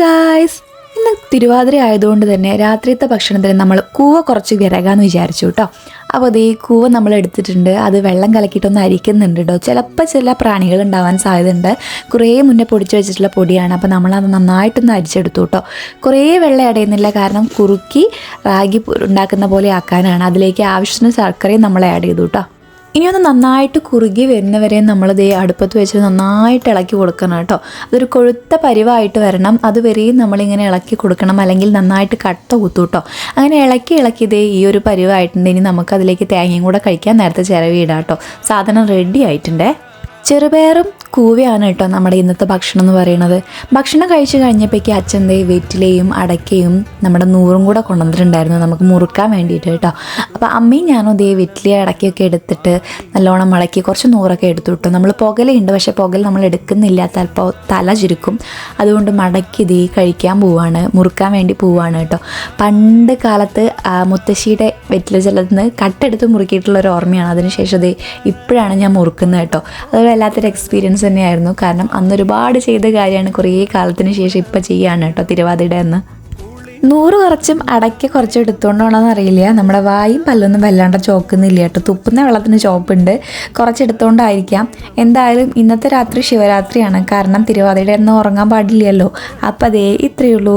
Guys ഇന്ന് തിരുവാതിര ആയതുകൊണ്ട് തന്നെ രാത്രിയത്തെ ഭക്ഷണത്തിന് നമ്മൾ കൂവ കുറച്ച് വിറകാന്ന് വിചാരിച്ചു കേട്ടോ അപ്പോൾ അതേ കൂവ നമ്മൾ എടുത്തിട്ടുണ്ട്. അത് വെള്ളം കലക്കിയിട്ടൊന്ന് അരിക്കുന്നുണ്ട് കേട്ടോ ചിലപ്പോൾ ചില പ്രാണികൾ ഉണ്ടാവാൻ സാധ്യതയുണ്ട്. കുറേ മുന്നേ പൊടിച്ച് വെച്ചിട്ടുള്ള പൊടിയാണ്. അപ്പോൾ നമ്മളത് നന്നായിട്ടൊന്ന് അരിച്ചെടുത്തു കേട്ടോ കുറേ വെള്ളം അടയുന്നില്ല കാരണം കുറുക്കി റാഗി ഉണ്ടാക്കുന്ന പോലെ ആക്കാനാണ്. അതിലേക്ക് ആവശ്യത്തിന് ശർക്കരയും നമ്മൾ ആഡ് ചെയ്തു കേട്ടോ ഇനി ഒന്ന് നന്നായിട്ട് കുറുകി വരുന്നവരെ നമ്മളിത് അടുപ്പത്ത് വെച്ച് നന്നായിട്ട് ഇളക്കി കൊടുക്കണം കേട്ടോ. അതൊരു കൊഴുത്ത പരിവായിട്ട് വരണം. അതുവരെയും നമ്മളിങ്ങനെ ഇളക്കി കൊടുക്കണം. അല്ലെങ്കിൽ നന്നായിട്ട് കട്ട കുത്തു കേട്ടോ അങ്ങനെ ഇളക്കി ഇളക്കി ഇതേ ഈ ഒരു പരിവായിട്ടുണ്ട്. ഇനി നമുക്കതിലേക്ക് തേങ്ങയും കൂടെ കഴിക്കാൻ നേരത്തെ ചിരവിയിടാം കേട്ടോ. സാധനം റെഡി ആയിട്ടുണ്ടേ? ചെറുപയറും കൂവയാണ് കേട്ടോ നമ്മുടെ ഇന്നത്തെ ഭക്ഷണം എന്ന് പറയുന്നത്. ഭക്ഷണം കഴിച്ചു കഴിഞ്ഞപ്പോഴേക്ക് അച്ഛന്റെ വെറ്റിലയും അടയ്ക്കയും നമ്മുടെ നൂറും കൂടെ കൊണ്ടുവന്നിട്ടുണ്ടായിരുന്നു നമുക്ക് മുറുക്കാൻ വേണ്ടിയിട്ട് കേട്ടോ. അപ്പോൾ അമ്മയും ഞാനും ഇതേ വെറ്റില അടയ്ക്കയൊക്കെ എടുത്തിട്ട് നല്ലോണം മുളക്കി കുറച്ച് നൂറൊക്കെ എടുത്തു വിട്ടു. നമ്മൾ പുകലുണ്ട് പക്ഷേ പുകൽ നമ്മൾ എടുക്കുന്നില്ല. ചിലപ്പോൾ തല ചുരുക്കും. അതുകൊണ്ട് മടക്കി ഇതേ കഴിക്കാൻ പോവാണ് മുറുക്കാൻ വേണ്ടി പോവാണ് കേട്ടോ. പണ്ട് കാലത്ത് മുത്തശ്ശിയുടെ വെറ്റില ജലത്തിൽ കട്ടെടുത്ത് മുറുക്കിയിട്ടുള്ള ഒരു ഓർമ്മയാണ്. അതിനുശേഷം ദേ ഇപ്പോഴാണ് ഞാൻ മുറുക്കുന്നത് കേട്ടോ. അതൊരു വല്ലാത്തൊരു എക്സ്പീരിയൻസ് തന്നെയായിരുന്നു. കാരണം അന്ന് ഒരുപാട് ചെയ്ത കാര്യമാണ് കുറേ കാലത്തിന് ശേഷം ഇപ്പോൾ ചെയ്യാണ് കേട്ടോ തിരുവാതിര എന്ന് നൂറ് കുറച്ചും അടയ്ക്ക് കുറച്ചും എടുത്തുകൊണ്ടാണോന്ന് അറിയില്ല. നമ്മുടെ വായും പല്ലൊന്നും വല്ലാണ്ട് ചോക്കുന്നില്ല കേട്ടോ. തുപ്പുന്ന വെള്ളത്തിന് ചോപ്പുണ്ട്. കുറച്ചെടുത്തുകൊണ്ടായിരിക്കാം എന്തായാലും ഇന്നത്തെ രാത്രി ശിവരാത്രിയാണ്. കാരണം തിരുവാതിരയുടെ എന്ന് ഉറങ്ങാൻ പാടില്ലല്ലോ. അപ്പം അതേ ഇത്രയേ ഉള്ളൂ